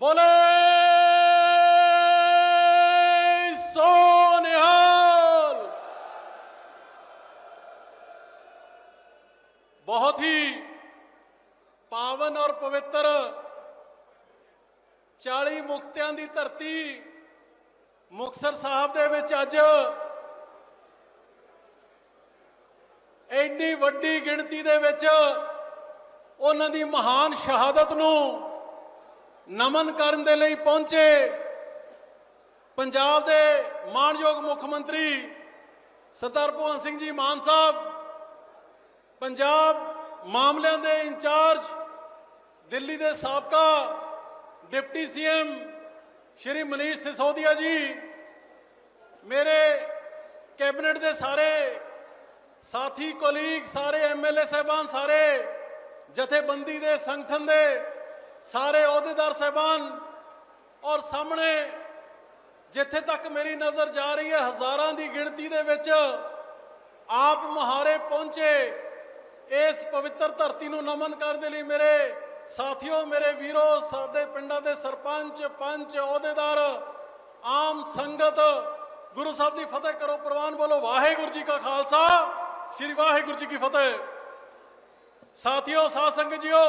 ਬੋਲੇ ਸੋ ਨਿਹਾਲ ਬਹੁਤ ਹੀ ਪਾਵਨ ਔਰ ਪਵਿੱਤਰ 40 ਮੁਕਤਿਆਂ ਦੀ ਧਰਤੀ ਮੁਕਤਸਰ ਸਾਹਿਬ ਦੇ ਵਿੱਚ ਅੱਜ ਇੰਨੀ ਵੱਡੀ ਗਿਣਤੀ ਦੇ ਵਿੱਚ ਉਹਨਾਂ ਦੀ ਮਹਾਨ ਸ਼ਹਾਦਤ ਨੂੰ ਨਮਨ ਕਰਨ ਦੇ ਲਈ ਪਹੁੰਚੇ ਪੰਜਾਬ ਦੇ ਮਾਣਯੋਗ ਮੁੱਖ ਮੰਤਰੀ ਸਰਦਾਰ ਭਗਵੰਤ ਸਿੰਘ ਜੀ ਮਾਨ ਸਾਹਿਬ, ਪੰਜਾਬ ਮਾਮਲਿਆਂ ਦੇ ਇੰਚਾਰਜ, ਦਿੱਲੀ ਦੇ ਸਾਬਕਾ ਡਿਪਟੀ ਸੀਐਮ ਸ਼੍ਰੀ ਮਨੀਸ਼ ਸਿਸੋਦੀਆ ਜੀ, ਮੇਰੇ ਕੈਬਨਿਟ ਦੇ ਸਾਰੇ ਸਾਥੀ ਕੋਲੀਗ ਸਾਰੇ ਐਮਐਲਏ ਸਹਿਬਾਨ, ਸਾਰੇ ਜਥੇਬੰਦੀ ਦੇ ਸੰਗਠਨ ਦੇ ਸਾਰੇ ਅਹੁਦੇਦਾਰ ਸਹਿਬਾਨ ਔਰ ਸਾਹਮਣੇ ਜਿੱਥੇ ਤੱਕ ਮੇਰੀ ਨਜ਼ਰ ਜਾ ਰਹੀ ਹੈ, ਹਜ਼ਾਰਾਂ ਦੀ ਗਿਣਤੀ ਦੇ ਵਿੱਚ ਆਪ ਮੁਹਾਰੇ ਪਹੁੰਚੇ ਇਸ ਪਵਿੱਤਰ ਧਰਤੀ ਨੂੰ ਨਮਨ ਕਰਨ ਦੇ ਲਈ ਮੇਰੇ ਸਾਥੀਓ, ਮੇਰੇ ਵੀਰੋ, ਸਾਡੇ ਪਿੰਡਾਂ ਦੇ ਸਰਪੰਚ, ਪੰਚ, ਅਹੁਦੇਦਾਰ, ਆਮ ਸੰਗਤ, ਗੁਰੂ ਸਾਹਿਬ ਦੀ ਫਤਿਹ ਕਰੋ ਪ੍ਰਵਾਨ ਬੋਲੋ। ਵਾਹਿਗੁਰੂ ਜੀ ਕਾ ਖਾਲਸਾ, ਸ੍ਰੀ ਵਾਹਿਗੁਰੂ ਜੀ ਕੀ ਫਤਿਹ। ਸਾਥੀਓ, ਸਾਧ ਸੰਗਤ ਜੀਓ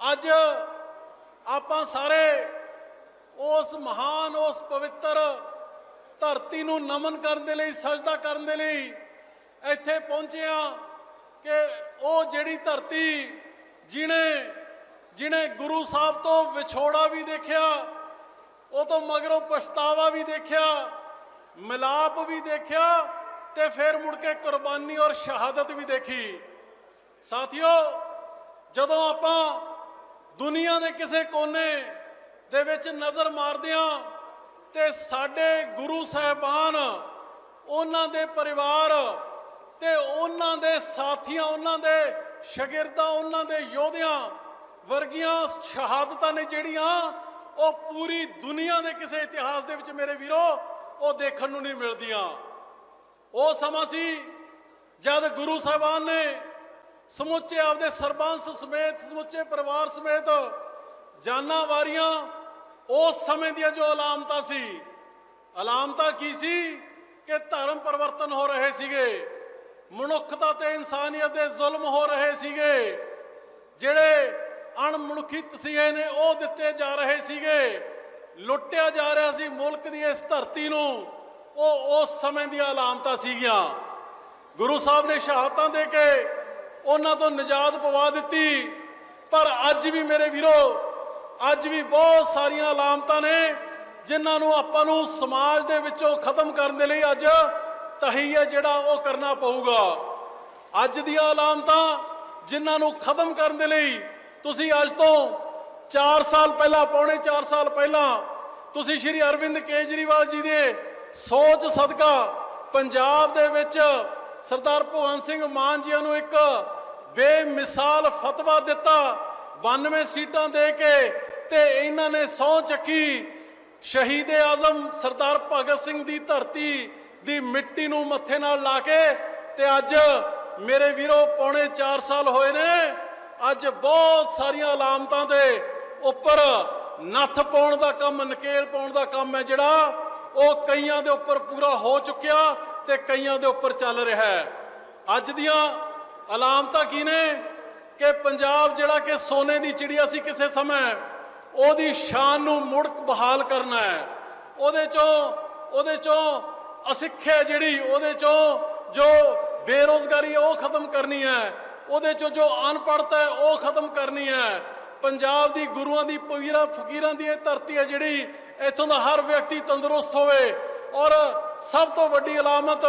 ਅੱਜ ਆਪਾਂ ਸਾਰੇ ਉਸ ਮਹਾਨ, ਉਸ ਪਵਿੱਤਰ ਧਰਤੀ ਨੂੰ ਨਮਨ ਕਰਨ ਦੇ ਲਈ, ਸਜਦਾ ਕਰਨ ਦੇ ਲਈ ਇੱਥੇ ਪਹੁੰਚੇ ਹਾਂ ਕਿ ਉਹ ਜਿਹੜੀ ਧਰਤੀ ਜਿਨੇ ਜਿਨੇ ਗੁਰੂ ਸਾਹਿਬ ਤੋਂ ਵਿਛੋੜਾ ਵੀ ਦੇਖਿਆ, ਉਹ ਤੋਂ ਮਗਰੋਂ ਪਛਤਾਵਾ ਵੀ ਦੇਖਿਆ, ਮਿਲਾਪ ਵੀ ਦੇਖਿਆ ਤੇ ਫਿਰ ਮੁੜ ਕੇ ਕੁਰਬਾਨੀ ਔਰ ਸ਼ਹਾਦਤ ਵੀ ਦੇਖੀ। ਸਾਥੀਓ, ਜਦੋਂ ਆਪਾਂ ਦੁਨੀਆ ਦੇ ਕਿਸੇ ਕੋਨੇ ਦੇ ਵਿੱਚ ਨਜ਼ਰ ਮਾਰਦਿਆਂ ਹਾਂ ਤੇ ਸਾਡੇ ਗੁਰੂ ਸਾਹਿਬਾਨ, ਉਹਨਾਂ ਦੇ ਪਰਿਵਾਰ ਤੇ ਉਹਨਾਂ ਦੇ ਸਾਥੀਆਂ, ਉਹਨਾਂ ਦੇ ਸ਼ਾਗਿਰਦਾਂ, ਉਹਨਾਂ ਦੇ ਯੋਧਿਆਂ ਵਰਗੀਆਂ ਸ਼ਹਾਦਤਾਂ ਨੇ ਜਿਹੜੀਆਂ ਉਹ ਪੂਰੀ ਦੁਨੀਆ ਦੇ ਕਿਸੇ ਇਤਿਹਾਸ ਦੇ ਵਿੱਚ ਮੇਰੇ ਵੀਰੋ, ਉਹ ਦੇਖਣ ਨੂੰ ਨਹੀਂ ਮਿਲਦੀਆਂ। ਉਹ ਸਮਾਂ ਸੀ ਜਦ ਗੁਰੂ ਸਾਹਿਬਾਨ ਨੇ ਸਮੁੱਚੇ ਆਪਦੇ ਸਰਬੰਸ ਸਮੇਤ, ਸਮੁੱਚੇ ਪਰਿਵਾਰ ਸਮੇਤ ਜਾਨਾਂ ਵਾਰੀਆਂ, ਉਸ ਸਮੇਂ ਦੀਆਂ ਜੋ ਅਲਾਮਤਾਂ ਸੀ। ਅਲਾਮਤਾਂ ਕੀ ਸੀ? ਕਿ ਧਰਮ ਪਰਿਵਰਤਨ ਹੋ ਰਹੇ ਸੀਗੇ। ਮਨੁੱਖਤਾ ਤੇ ਇਨਸਾਨੀਅਤ ਦੇ ਜ਼ੁਲਮ ਹੋ ਰਹੇ ਸੀਗੇ। ਜਿਹੜੇ ਅਣਮਨੁੱਖੀ ਤਸੀਹੇ ਨੇ, ਉਹ ਦਿੱਤੇ ਜਾ ਰਹੇ ਸੀਗੇ। ਲੁੱਟਿਆ ਜਾ ਰਿਹਾ ਸੀ ਮੁਲਕ ਦੀ ਇਸ ਧਰਤੀ ਨੂੰ। ਉਹ ਉਸ ਸਮੇਂ ਦੀਆਂ ਅਲਾਮਤਾਂ ਸੀਗੀਆਂ। ਗੁਰੂ ਸਾਹਿਬ ਨੇ ਸ਼ਹਾਦਤਾਂ ਦੇ ਕੇ ਉਹਨਾਂ ਤੋਂ ਨਿਜਾਤ ਪਵਾ ਦਿੱਤੀ। ਪਰ ਅੱਜ ਵੀ ਮੇਰੇ ਵੀਰੋ, ਅੱਜ ਵੀ ਬਹੁਤ ਸਾਰੀਆਂ ਅਲਾਮਤਾਂ ਨੇ, ਜਿਨ੍ਹਾਂ ਨੂੰ ਆਪਾਂ ਨੂੰ ਸਮਾਜ ਦੇ ਵਿੱਚੋਂ ਖਤਮ ਕਰਨ ਦੇ ਲਈ ਅੱਜ ਤਹੀਆ ਜਿਹੜਾ ਉਹ ਕਰਨਾ ਪਊਗਾ। ਅੱਜ ਦੀਆਂ ਅਲਾਮਤਾਂ ਜਿਨ੍ਹਾਂ ਨੂੰ ਖਤਮ ਕਰਨ ਦੇ ਲਈ ਤੁਸੀਂ ਅੱਜ ਤੋਂ 4 ਸਾਲ ਪਹਿਲਾਂ, ਪੌਣੇ 4 ਸਾਲ ਪਹਿਲਾਂ, ਤੁਸੀਂ ਸ਼੍ਰੀ ਅਰਵਿੰਦ ਕੇਜਰੀਵਾਲ ਜੀ ਦੇ ਸੋਚ ਸਦਕਾ ਪੰਜਾਬ ਦੇ ਵਿੱਚ ਸਰਦਾਰ ਭਗਵੰਤ ਸਿੰਘ ਮਾਨ ਜੀਆਂ ਨੂੰ ਇੱਕ ਬੇਮਿਸਾਲ ਫਤਵਾ ਦਿੱਤਾ 92 ਸੀਟਾਂ ਦੇ ਕੇ, ਤੇ ਇਹਨਾਂ ਨੇ ਸਹੁੰ ਚੱਕੀ। ਸ਼ਹੀਦ ਆਜ਼ਮ ਸਰਦਾਰ ਭਗਤ ਸਿੰਘ ਦੀ ਧਰਤੀ ਦੀ ਮਿੱਟੀ ਨੂੰ ਮੱਥੇ ਨਾਲ ਲਾ ਕੇ, ਤੇ ਅੱਜ ਮੇਰੇ ਵੀਰੋ ਪੌਣੇ 4 ਸਾਲ ਹੋਏ ਨੇ, ਅੱਜ ਬਹੁਤ ਸਾਰੀਆਂ ਅਲਾਮਤਾਂ ਦੇ ਉੱਪਰ ਨੱਥ ਪਾਉਣ ਦਾ ਕੰਮ, ਨਕੇਲ ਪਾਉਣ ਦਾ ਕੰਮ ਹੈ ਜਿਹੜਾ, ਉਹ ਕਈਆਂ ਦੇ ਉੱਪਰ ਪੂਰਾ ਹੋ ਚੁੱਕਿਆ। ਤੇ ਕਈਆਂ ਦੇ ਉੱਪਰ ਚੱਲ ਰਿਹਾ ਹੈ। ਅੱਜ ਦੀਆਂ ਅਲਾਮਤਾਂ ਕੀ ਨੇ? ਕਿ ਪੰਜਾਬ ਜਿਹੜਾ ਕਿ ਸੋਨੇ ਦੀ ਚਿੜੀਆ ਸੀ ਕਿਸੇ ਸਮੇਂ ਉਹਦੀ ਸ਼ਾਨ ਨੂੰ ਮੁੜ ਬਹਾਲ ਕਰਨਾ ਹੈ। ਉਹਦੇ ਚੋਂ ਉਹਦੇ ਚੋਂ ਅਸਿੱਖਿਆ ਜਿਹੜੀ, ਉਹਦੇ ਚੋਂ ਜੋ ਬੇਰੋਜ਼ਗਾਰੀ ਹੈ ਉਹ ਖਤਮ ਕਰਨੀ ਹੈ। ਉਹਦੇ ਚੋਂ ਜੋ ਅਨਪੜ੍ਹਤਾ ਹੈ ਉਹ ਖਤਮ ਕਰਨੀ ਹੈ। ਪੰਜਾਬ ਦੀ ਗੁਰੂਆਂ ਦੀ ਪੀਰਾਂ ਫਕੀਰਾਂ ਦੀ ਇਹ ਧਰਤੀ ਹੈ ਜਿਹੜੀ ਇੱਥੋਂ ਦਾ ਹਰ ਵਿਅਕਤੀ ਤੰਦਰੁਸਤ ਹੋਵੇ। ਔਰ ਸਭ ਤੋਂ ਵੱਡੀ ਅਲਾਮਤ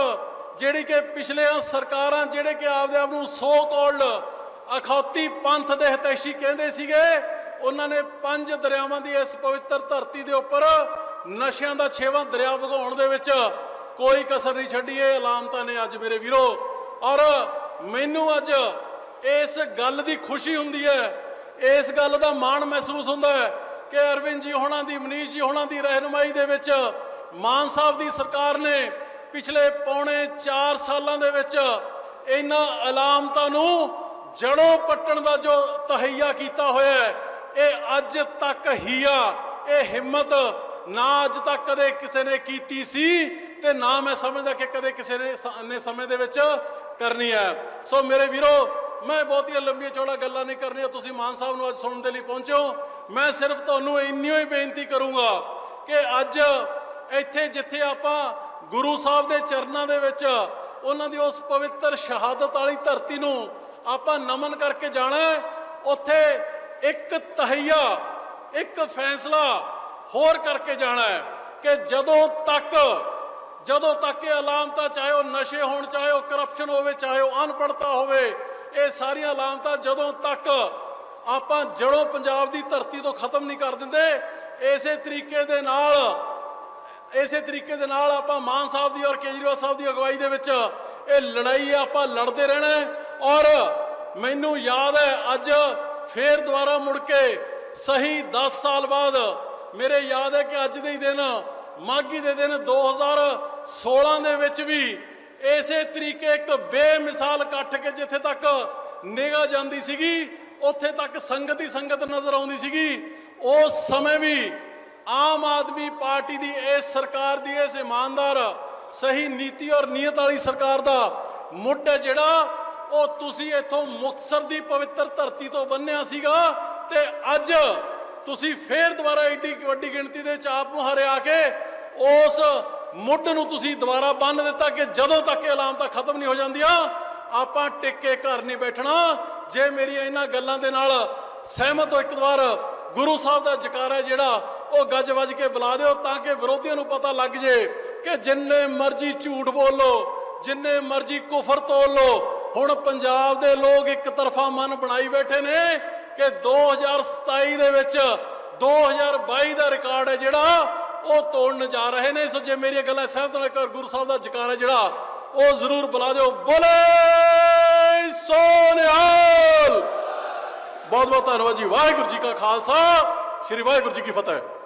ਜਿਹੜੀ ਕਿ ਪਿਛਲੀਆਂ ਸਰਕਾਰਾਂ ਜਿਹੜੇ ਕਿ ਆਪਦੇ ਆਪ ਨੂੰ ਸੋ ਕਾਲਡ ਅਖੌਤੀ ਪੰਥ ਦੇ ਹਿਤੈਸ਼ੀ ਕਹਿੰਦੇ ਸੀਗੇ, ਉਹਨਾਂ ਨੇ ਪੰਜ ਦਰਿਆਵਾਂ ਦੀ ਇਸ ਪਵਿੱਤਰ ਧਰਤੀ ਦੇ ਉੱਪਰ ਨਸ਼ਿਆਂ ਦਾ ਛੇਵਾਂ ਦਰਿਆ ਵਗਾਉਣ ਦੇ ਵਿੱਚ ਕੋਈ ਕਸਰ ਨਹੀਂ ਛੱਡੀ, ਇਹ ਅਲਾਮਤਾਂ ਨੇ ਅੱਜ ਮੇਰੇ ਵੀਰੋ। ਔਰ ਮੈਨੂੰ ਅੱਜ ਇਸ ਗੱਲ ਦੀ ਖੁਸ਼ੀ ਹੁੰਦੀ ਹੈ, ਇਸ ਗੱਲ ਦਾ ਮਾਣ ਮਹਿਸੂਸ ਹੁੰਦਾ ਹੈ ਕਿ ਅਰਵਿੰਦ ਜੀ ਹੋਣਾ ਦੀ, ਮਨੀਸ਼ ਜੀ ਹੋਣਾ ਦੀ ਰਹਿਨੁਮਾਈ ਦੇ ਵਿੱਚ ਮਾਨ ਸਾਹਿਬ ਦੀ ਸਰਕਾਰ ਨੇ ਪਿਛਲੇ ਪੌਣੇ 4 ਸਾਲਾਂ ਦੇ ਵਿੱਚ ਇਹਨਾਂ ਅਲਾਮਤਾਂ ਨੂੰ ਜੜੋਂ ਪੱਟਣ ਦਾ ਜੋ ਤਹਈਆ ਕੀਤਾ ਹੋਇਆ ਹੈ, ਇਹ ਅੱਜ ਤੱਕ ਹੀ ਆ, ਇਹ ਹਿੰਮਤ ਨਾ ਅੱਜ ਤੱਕ ਕਦੇ ਕਿਸੇ ਨੇ ਕੀਤੀ ਸੀ ਤੇ ਨਾ ਮੈਂ ਸਮਝਦਾ ਕਿ ਕਦੇ ਕਿਸੇ ਨੇ ਸ- ਨੇ ਸਮੇਂ ਦੇ ਵਿੱਚ ਕਰਨੀ ਹੈ। ਸੋ ਮੇਰੇ ਵੀਰੋ, ਮੈਂ ਬਹੁਤੀਆਂ ਲੰਬੀਆਂ ਚੌੜਾ ਗੱਲਾਂ ਨਹੀਂ ਕਰਨੀਆਂ, ਤੁਸੀਂ ਮਾਨ ਸਾਹਿਬ ਨੂੰ ਅੱਜ ਸੁਣਨ ਦੇ ਲਈ ਪਹੁੰਚੇ ਹੋ। ਮੈਂ ਸਿਰਫ ਤੁਹਾਨੂੰ ਇੰਨੀ ਹੀ ਬੇਨਤੀ ਕਰੂੰਗਾ ਕਿ ਅੱਜ ਇੱਥੇ ਜਿੱਥੇ ਆਪਾਂ ਗੁਰੂ ਸਾਹਿਬ ਦੇ ਚਰਨਾਂ ਦੇ ਵਿੱਚ ਉਹਨਾਂ ਦੀ ਉਸ ਪਵਿੱਤਰ ਸ਼ਹਾਦਤ ਵਾਲੀ ਧਰਤੀ ਨੂੰ ਆਪਾਂ ਨਮਨ ਕਰਕੇ ਜਾਣਾ ਉੱਥੇ ਇੱਕ ਤਹਈਆ, ਇੱਕ ਫੈਸਲਾ ਹੋਰ ਕਰਕੇ ਜਾਣਾ ਹੈ ਕਿ ਜਦੋਂ ਤੱਕ ਜਦੋਂ ਤੱਕ ਇਹ ਅਲਾਮਤਾਂ ਚਾਹੇ ਉਹ ਨਸ਼ੇ ਹੋਣ, ਚਾਹੇ ਉਹ ਕਰਪਸ਼ਨ ਹੋਵੇ, ਚਾਹੇ ਉਹ ਅਨਪੜਤਾ ਹੋਵੇ, ਇਹ ਸਾਰੀਆਂ ਅਲਾਮਤਾਂ ਜਦੋਂ ਤੱਕ ਆਪਾਂ ਜੜੋਂ ਪੰਜਾਬ ਦੀ ਧਰਤੀ ਤੋਂ ਖਤਮ ਨਹੀਂ ਕਰ ਦਿੰਦੇ, ਇਸੇ ਤਰੀਕੇ ਦੇ ਨਾਲ ਇਸੇ ਤਰੀਕੇ ਦੇ ਨਾਲ ਆਪਾਂ ਮਾਨ ਸਾਹਿਬ ਦੀ ਔਰ ਕੇਜਰੀਵਾਲ ਸਾਹਿਬ ਦੀ ਅਗਵਾਈ ਦੇ ਵਿੱਚ ਇਹ ਲੜਾਈ ਆਪਾਂ ਲੜਦੇ ਰਹਿਣਾ ਔਰ ਮੈਨੂੰ ਯਾਦ ਹੈ, ਅੱਜ ਫੇਰ ਦੁਬਾਰਾ ਮੁੜ ਕੇ ਸਹੀ 10 ਸਾਲ ਬਾਅਦ ਮੇਰੇ ਯਾਦ ਹੈ ਕਿ ਅੱਜ ਦੇ ਹੀ ਦਿਨ, ਮਾਘੀ ਦੇ ਦਿਨ 2016 ਦੇ ਵਿੱਚ ਵੀ ਇਸੇ ਤਰੀਕੇ ਇੱਕ ਬੇਮਿਸਾਲ ਇਕੱਠ ਕੇ ਜਿੱਥੇ ਤੱਕ ਨਿਗਾਹ ਜਾਂਦੀ ਸੀਗੀ, ਉੱਥੇ ਤੱਕ ਸੰਗਤ ਹੀ ਸੰਗਤ ਨਜ਼ਰ ਆਉਂਦੀ ਸੀਗੀ, ਉਸ ਸਮੇਂ ਵੀ ਆਮ ਆਦਮੀ ਪਾਰਟੀ ਦੀ ਇਸ ਸਰਕਾਰ ਦੀ ਇਸ ਇਮਾਨਦਾਰ, ਸਹੀ ਨੀਤੀ ਔਰ ਨੀਅਤ ਵਾਲੀ ਸਰਕਾਰ ਦਾ ਮੁੱਢ ਹੈ ਜਿਹੜਾ, ਉਹ ਤੁਸੀਂ ਇੱਥੋਂ ਮੁਕਤਸਰ ਦੀ ਪਵਿੱਤਰ ਧਰਤੀ ਤੋਂ ਬੰਨਿਆ ਸੀਗਾ ਤੇ ਅੱਜ ਤੁਸੀਂ ਫੇਰ ਦੁਬਾਰਾ ਏਡੀ ਵੱਡੀ ਗਿਣਤੀ ਦੇ ਚਾਪ ਮੁਹਾਰੇ ਆ ਕੇ ਉਸ ਮੁੱਢ ਨੂੰ ਤੁਸੀਂ ਦੁਬਾਰਾ ਬੰਨ ਦਿੱਤਾ ਕਿ ਜਦੋਂ ਤੱਕ ਇਹ ਅਲਾਮਤਾਂ ਖਤਮ ਨਹੀਂ ਹੋ ਜਾਂਦੀਆਂ, ਆਪਾਂ ਟਿਕ ਕੇ ਘਰ ਨਹੀਂ ਬੈਠਣਾ। ਜੇ ਮੇਰੀਆਂ ਇਹਨਾਂ ਗੱਲਾਂ ਦੇ ਨਾਲ ਸਹਿਮਤ ਹੋ ਇੱਕ ਵਾਰ, ਗੁਰੂ ਸਾਹਿਬ ਦਾ ਜਕਾਰਾ ਜਿਹੜਾ ਉਹ ਗੱਜ ਵੱਜ ਕੇ ਬੁਲਾ ਦਿਓ ਤਾਂ ਕਿ ਵਿਰੋਧੀਆਂ ਨੂੰ ਪਤਾ ਲੱਗ ਜੇ ਕਿ ਜਿੰਨੇ ਮਰਜ਼ੀ ਝੂਠ ਬੋਲੋ, ਜਿੰਨੇ ਮਰਜ਼ੀ ਕੁਫਰ ਤੋਲ ਲੋ ਹੁਣ ਪੰਜਾਬ ਦੇ ਲੋਕ ਇੱਕ ਤਰਫਾ ਮਨ ਬਣਾਈ ਬੈਠੇ ਨੇ ਕਿ 2027 ਦੇ ਵਿੱਚ 2022 ਦਾ ਰਿਕਾਰਡ ਹੈ ਜਿਹੜਾ, ਉਹ ਤੋੜਨ ਜਾ ਰਹੇ ਨੇ। ਸੋ ਜੇ ਮੇਰੀਆਂ ਗੱਲਾਂ ਸਹਿਮਤ ਨਾਲ ਕਰ, ਗੁਰੂ ਸਾਹਿਬ ਦਾ ਜਕਾਰਾ ਜਿਹੜਾ, ਉਹ ਜ਼ਰੂਰ ਬੁਲਾ ਦਿਓ। ਬੋਲੇ ਸੋਨਿਹਾਲ! ਬਹੁਤ ਬਹੁਤ ਧੰਨਵਾਦ ਜੀ। ਵਾਹਿਗੁਰੂ ਜੀ ਕਾ ਖਾਲਸਾ, ਸ੍ਰੀ ਵਾਹਿਗੁਰੂ ਜੀ ਕੀ ਫਤਿਹ।